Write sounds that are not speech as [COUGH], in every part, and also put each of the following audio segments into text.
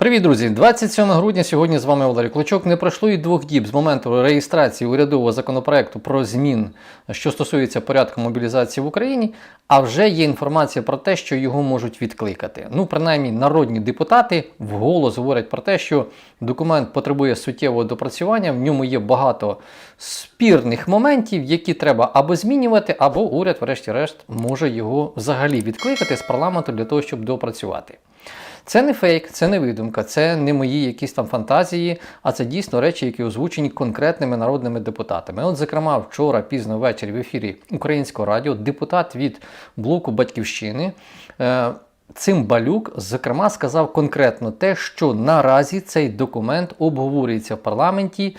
Привіт, друзі! 27 грудня сьогодні з вами Валерій Клочок. Не пройшло і двох діб з моменту реєстрації урядового законопроекту про змін, що стосується порядку мобілізації в Україні. А вже є інформація про те, що його можуть відкликати. Ну, принаймні, народні депутати вголос говорять про те, що документ потребує суттєвого допрацювання. В ньому є багато спірних моментів, які треба або змінювати, або уряд, врешті-решт, може його взагалі відкликати з парламенту для того, щоб допрацювати. Це не фейк, це не видумка, це не мої якісь там фантазії, а це дійсно речі, які озвучені конкретними народними депутатами. От, зокрема, вчора пізно ввечері в ефірі Українського радіо депутат від блоку Батьківщини. Е, Цим балюк, зокрема, сказав конкретно те, що наразі цей документ обговорюється в парламенті.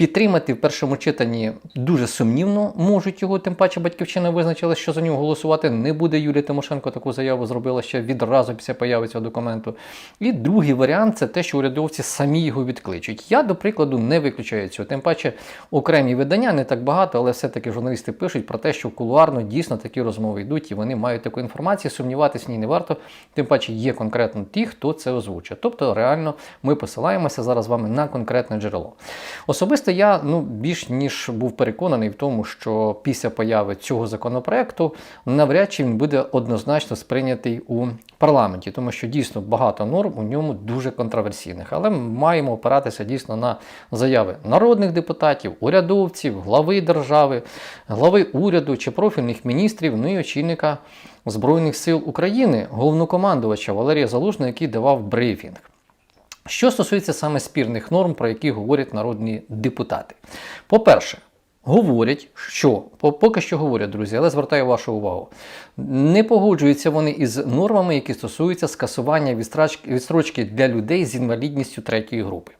Підтримати в першому читанні дуже сумнівно можуть його, тим паче батьківщина визначила, що за нього голосувати не буде. Юлія Тимошенко таку заяву зробила ще відразу після появи цього документу. І другий варіант це те, що урядовці самі його відкличуть. Я, до прикладу, не виключаю цього. Тим паче окремі видання не так багато, але все-таки журналісти пишуть про те, що кулуарно дійсно такі розмови йдуть, і вони мають таку інформацію. Сумніватись в ній не варто. Тим паче є конкретно ті, хто це озвучує. Тобто, реально, ми посилаємося зараз з вами на конкретне джерело. Особисто я ну, більш ніж був переконаний в тому, що після появи цього законопроекту навряд чи він буде однозначно сприйнятий у парламенті, тому що дійсно багато норм у ньому дуже контроверсійних. Але ми маємо опиратися дійсно на заяви народних депутатів, урядовців, глави держави, глави уряду чи профільних міністрів, ну і очільника Збройних сил України, головнокомандувача Валерія Залужного, який давав брифінг. Що стосується саме спірних норм, про які говорять народні депутати. По-перше, говорять, що поки що говорять, друзі, але звертаю вашу увагу. Не погоджуються вони із нормами, які стосуються скасування відстрочки для людей з інвалідністю третьої групи.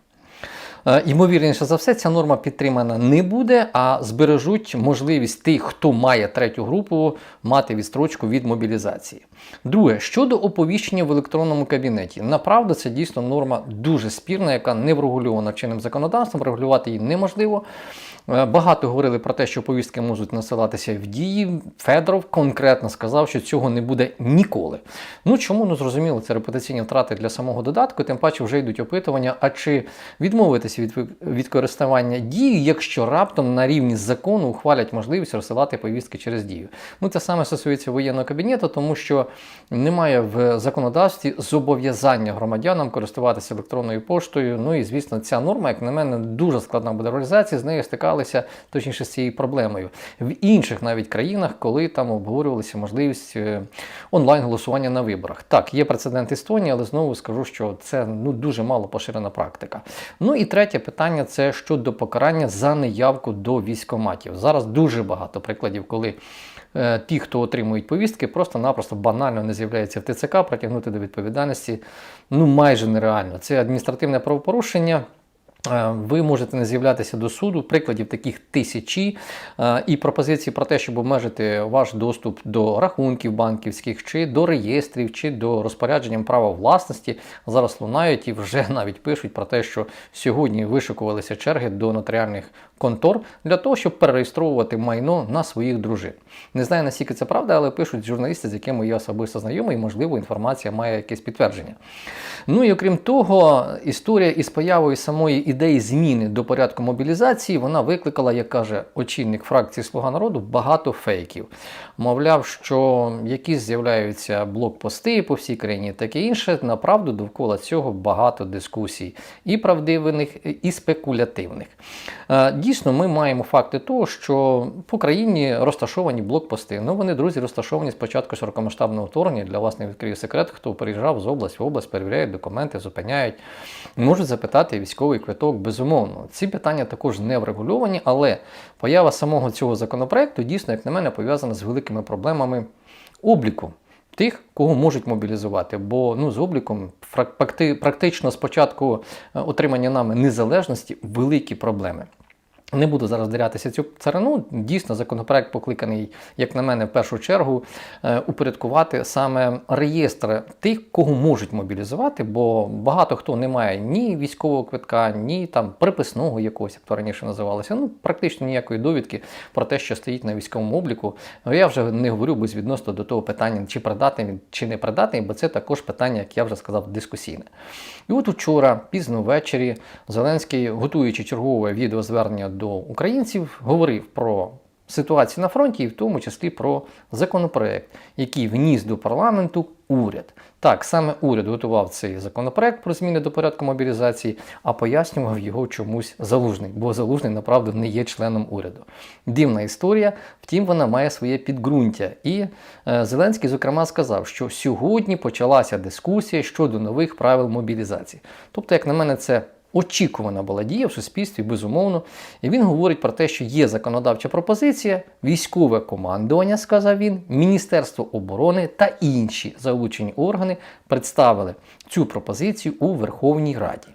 Е, Ймовірніше за все, ця норма підтримана не буде, а збережуть можливість тих, хто має третю групу, мати відстрочку від мобілізації. Друге, щодо оповіщення в електронному кабінеті, направду це дійсно норма дуже спірна, яка не врегульована чинним законодавством, регулювати її неможливо. Е, Багато говорили про те, що повістки можуть насилатися в дії. Федоров конкретно сказав, що цього не буде ніколи. Ну чому ну зрозуміло, це репутаційні втрати для самого додатку, тим паче вже йдуть опитування, а чи відмовитися від, від користування дією, якщо раптом на рівні закону ухвалять можливість розсилати повістки через дію. Ну це саме стосується воєнного кабінету, тому що немає в законодавстві зобов'язання громадянам користуватися електронною поштою. Ну і звісно, ця норма, як на мене, дуже складна буде реалізації, з нею стикалися точніше з цією проблемою. В інших навіть країнах, коли там обговорювалася можливість е, онлайн-голосування на виборах. Так, є прецедент Естонії, але знову скажу, що це ну дуже мало поширена практика. Ну і третє питання це щодо покарання за неявку до військоматів. Зараз дуже багато прикладів, коли е, ті, хто отримують повістки, просто-напросто банально не з'являються в ТЦК, притягнути до відповідальності ну майже нереально. Це адміністративне правопорушення. Е, Ви можете не з'являтися до суду, прикладів таких тисячі, Е, і пропозиції про те, щоб обмежити ваш доступ до рахунків банківських, чи до реєстрів, чи до розпорядження права власності зараз лунають і вже [LAUGHS] навіть пишуть про те, що сьогодні вишикувалися черги до нотаріальних контор для того, щоб перереєстровувати майно на своїх дружин. Не знаю наскільки це правда, але пишуть журналісти, з якими я особисто знайомий, і можливо інформація має якесь підтвердження. Ну і окрім того, історія із появою самої ідеї зміни до порядку мобілізації вона викликала, як каже очільник фракції Слуга народу, багато фейків. Мовляв, що якісь з'являються блокпости по всій країні, таке інше. Направду довкола цього багато дискусій, і правдивих, і спекулятивних. Дійсно, ми маємо факти того, що по країні розташовані блокпости. Ну вони, друзі, розташовані спочатку широкомасштабного вторгнення. Для вас не відкрию секрет, хто приїжджав з області в область, перевіряють документи, зупиняють, можуть запитати військовий квиток, безумовно. Ці питання також не врегульовані, але поява самого цього законопроекту дійсно, як на мене, пов'язана з великими проблемами обліку. Тих, кого можуть мобілізувати, бо ну з обліком практи- практично з початку е, отримання нами незалежності великі проблеми. Не буду зараз дирятися цю царину. Дійсно, законопроект покликаний, як на мене, в першу чергу е, упорядкувати саме реєстр тих, кого можуть мобілізувати, бо багато хто не має ні військового квитка, ні там приписного якогось, як то раніше називалося. Ну практично ніякої довідки про те, що стоїть на військовому обліку. Ну, Я вже не говорю безвідносно до того питання, чи придатний він чи не придатний, бо це також питання, як я вже сказав, дискусійне. І от учора, пізно ввечері, Зеленський, готуючи чергове відеозвернення до українців, говорив про ситуацію на фронті, і в тому числі про законопроект, який вніс до парламенту уряд. Так, саме уряд готував цей законопроект про зміни до порядку мобілізації, а пояснював його чомусь залужний, бо залужний направду не є членом уряду. Дивна історія, втім, вона має своє підґрунтя. І е, Зеленський, зокрема, сказав, що сьогодні почалася дискусія щодо нових правил мобілізації. Тобто, як на мене, це очікувана була дія в суспільстві, безумовно. І він говорить про те, що є законодавча пропозиція, військове командування, сказав він, Міністерство оборони та інші залучені органи представили цю пропозицію у Верховній Раді.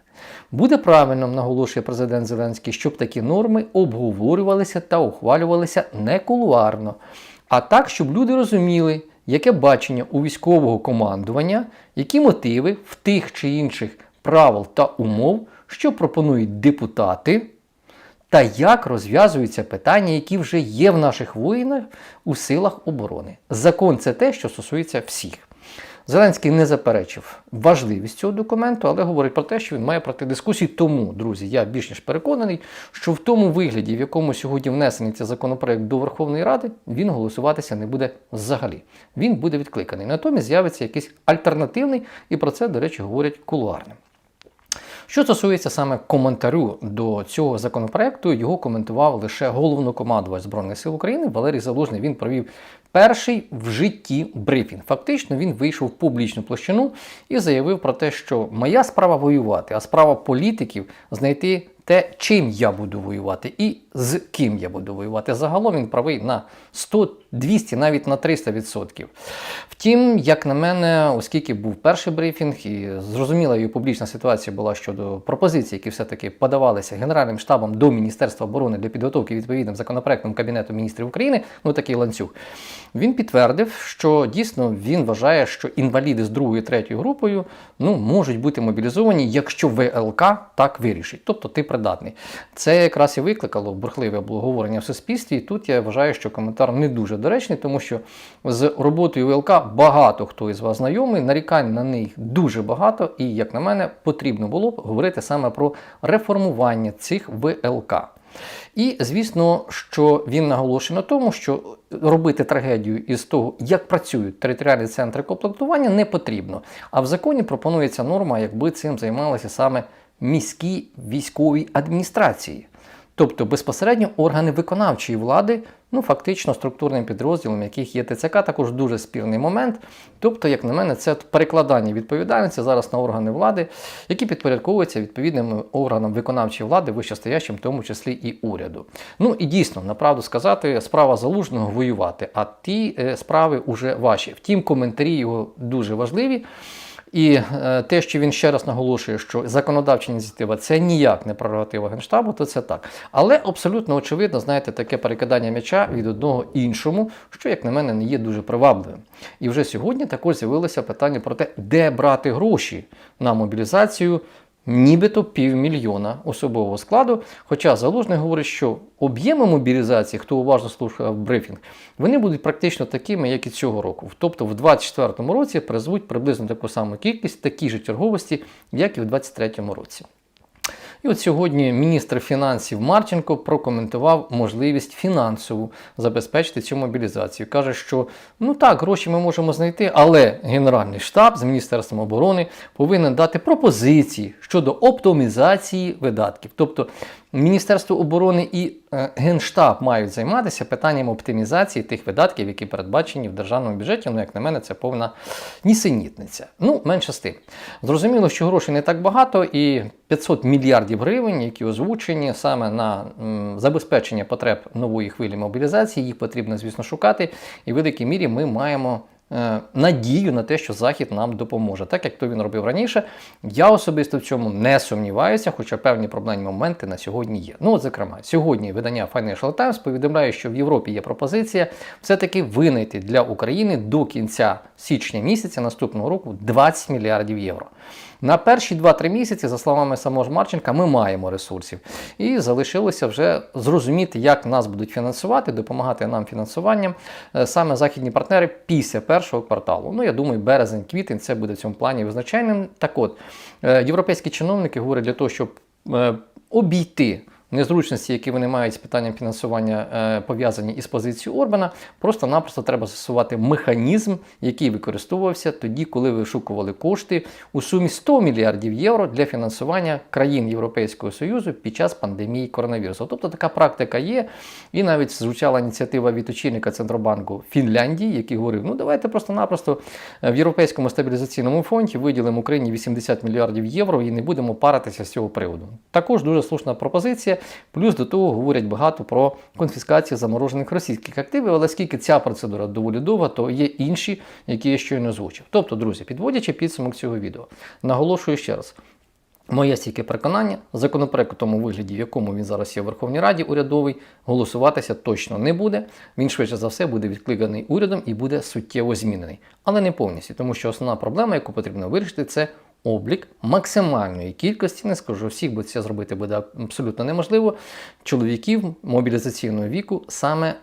Буде правильним, наголошує президент Зеленський, щоб такі норми обговорювалися та ухвалювалися не кулуарно, а так, щоб люди розуміли, яке бачення у військового командування, які мотиви в тих чи інших правил та умов, що пропонують депутати, та як розв'язуються питання, які вже є в наших воїнах у силах оборони. Закон це те, що стосується всіх. Зеленський не заперечив важливість цього документу, але говорить про те, що він має пройти дискусії. Тому, друзі, я більш ніж переконаний, що в тому вигляді, в якому сьогодні внесений цей законопроект до Верховної Ради, він голосуватися не буде взагалі. Він буде відкликаний. Натомість з'явиться якийсь альтернативний, і про це, до речі, говорять кулуарним. Що стосується саме коментарю до цього законопроекту, його коментував лише головнокомандувач Збройних сил України Валерій Залужний. Він провів перший в житті брифінг. Фактично, він вийшов в публічну площину і заявив про те, що моя справа воювати, а справа політиків знайти те, чим я буду воювати і з ким я буду воювати. Загалом він правий на 100, 200, навіть на 300%. Втім, як на мене, оскільки був перший брифінг, і зрозуміла і публічна ситуація була щодо пропозицій, які все-таки подавалися Генеральним штабом до Міністерства оборони для підготовки відповідним законопроектом Кабінету міністрів України, ну такий ланцюг, він підтвердив, що дійсно він вважає, що інваліди з другою третьою групою ну, можуть бути мобілізовані, якщо ВЛК так вирішить. Тобто ти придатний. Це якраз і викликало бурхливе обговорення в суспільстві. І тут я вважаю, що коментар не дуже доречний, тому що з роботою ВЛК багато хто із вас знайомий, нарікань на них дуже багато, і, як на мене, потрібно було б говорити саме про реформування цих ВЛК. І звісно, що він наголошує на тому, що робити трагедію із того, як працюють територіальні центри комплектування, не потрібно. А в законі пропонується норма, якби цим займалися саме міські військові адміністрації. Тобто безпосередньо органи виконавчої влади, ну фактично структурним підрозділом, яких є ТЦК, також дуже спірний момент. Тобто, як на мене, це перекладання відповідальності зараз на органи влади, які підпорядковуються відповідним органам виконавчої влади, вищестоящим, в тому числі і уряду. Ну і дійсно, направду сказати, справа залужного воювати, а ті е, справи вже ваші. Втім, коментарі його дуже важливі. І е, те, що він ще раз наголошує, що законодавча ініціатива це ніяк не прерогатива Генштабу, то це так. Але абсолютно очевидно, знаєте, таке перекидання м'яча від одного іншому, що, як на мене, не є дуже привабливим. І вже сьогодні також з'явилося питання про те, де брати гроші на мобілізацію нібито півмільйона особового складу. Хоча Залужний говорить, що об'єми мобілізації, хто уважно слухав брифінг, вони будуть практично такими, як і цього року. Тобто в 2024 році призвуть приблизно таку саму кількість, такі ж черговості, як і в 2023 році. І от сьогодні міністр фінансів Марченко прокоментував можливість фінансову забезпечити цю мобілізацію. Каже, що ну так, гроші ми можемо знайти, але Генеральний штаб з Міністерством оборони повинен дати пропозиції щодо оптимізації видатків. Тобто Міністерство оборони і е, Генштаб мають займатися питанням оптимізації тих видатків, які передбачені в державному бюджеті. Ну, як на мене, це повна нісенітниця. Ну, менше з тим. Зрозуміло, що грошей не так багато, і 500 мільярдів гривень, які озвучені саме на м, забезпечення потреб нової хвилі мобілізації, їх потрібно, звісно, шукати. І в великій мірі ми маємо надію на те, що Захід нам допоможе, так як то він робив раніше. Я особисто в цьому не сумніваюся, хоча певні проблемні моменти на сьогодні є. Ну, от, зокрема, сьогодні видання Financial Times повідомляє, що в Європі є пропозиція все-таки винайти для України до кінця січня місяця наступного року 20 мільярдів євро. На перші 2-3 місяці, за словами самого ж Марченка, ми маємо ресурсів. І залишилося вже зрозуміти, як нас будуть фінансувати, допомагати нам фінансуванням е, саме західні партнери після першого кварталу. Ну, я думаю, березень-квітень це буде в цьому плані визначальним. Так от, е, європейські чиновники говорять для того, щоб е, обійти. Незручності, які вони мають з питанням фінансування е, пов'язані із позицією Орбана, просто-напросто треба застосувати механізм, який використовувався тоді, коли вишукували кошти у сумі 100 мільярдів євро для фінансування країн Європейського Союзу під час пандемії коронавірусу. Тобто така практика є, і навіть звучала ініціатива від очільника Центробанку Фінляндії, який говорив: ну давайте просто-напросто е, в Європейському стабілізаційному фонді виділимо Україні 80 мільярдів євро і не будемо паритися з цього приводу. Також дуже слушна пропозиція. Плюс до того говорять багато про конфіскацію заморожених російських активів, але оскільки ця процедура доволі довга, то є інші, які я щойно озвучив. Тобто, друзі, підводячи підсумок цього відео, наголошую ще раз. Моє стільки переконання, законопроект у тому вигляді, в якому він зараз є в Верховній Раді урядовий, голосуватися точно не буде. Він швидше за все буде відкликаний урядом і буде суттєво змінений. Але не повністю, тому що основна проблема, яку потрібно вирішити, це облік максимальної кількості, не скажу всіх, бо це зробити буде абсолютно неможливо. Чоловіків мобілізаційного віку саме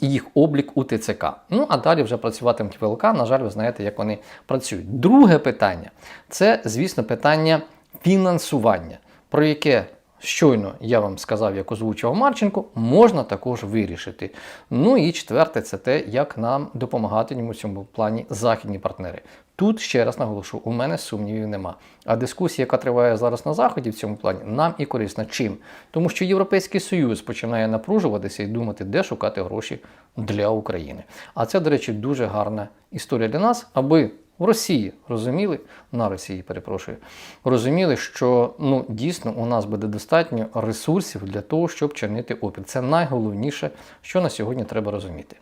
їх облік у ТЦК. Ну а далі вже працюватимуть ВЛК. На жаль, ви знаєте, як вони працюють. Друге питання це, звісно, питання фінансування, про яке щойно я вам сказав, як озвучував Марченко, можна також вирішити. Ну і четверте, це те, як нам допомагати йому в цьому плані західні партнери. Тут ще раз наголошу, у мене сумнівів нема. А дискусія, яка триває зараз на заході в цьому плані, нам і корисна. Чим? Тому що Європейський Союз починає напружуватися і думати, де шукати гроші для України. А це, до речі, дуже гарна історія для нас, аби в Росії розуміли, на Росії перепрошую, розуміли, що ну дійсно у нас буде достатньо ресурсів для того, щоб чинити опір. Це найголовніше, що на сьогодні треба розуміти.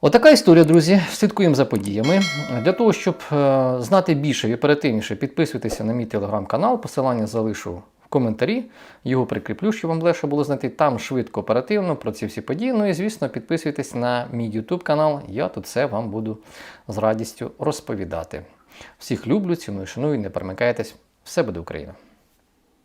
Отака історія, друзі. Слідкуємо за подіями. Для того, щоб е, знати більше і оперативніше, підписуйтеся на мій телеграм-канал. Посилання залишу коментарі. Його прикріплю, щоб вам легше було знайти. Там швидко, оперативно про ці всі події. Ну і, звісно, підписуйтесь на мій YouTube канал. Я тут це вам буду з радістю розповідати. Всіх люблю, ціную, шаную, не перемикайтесь. Все буде Україна!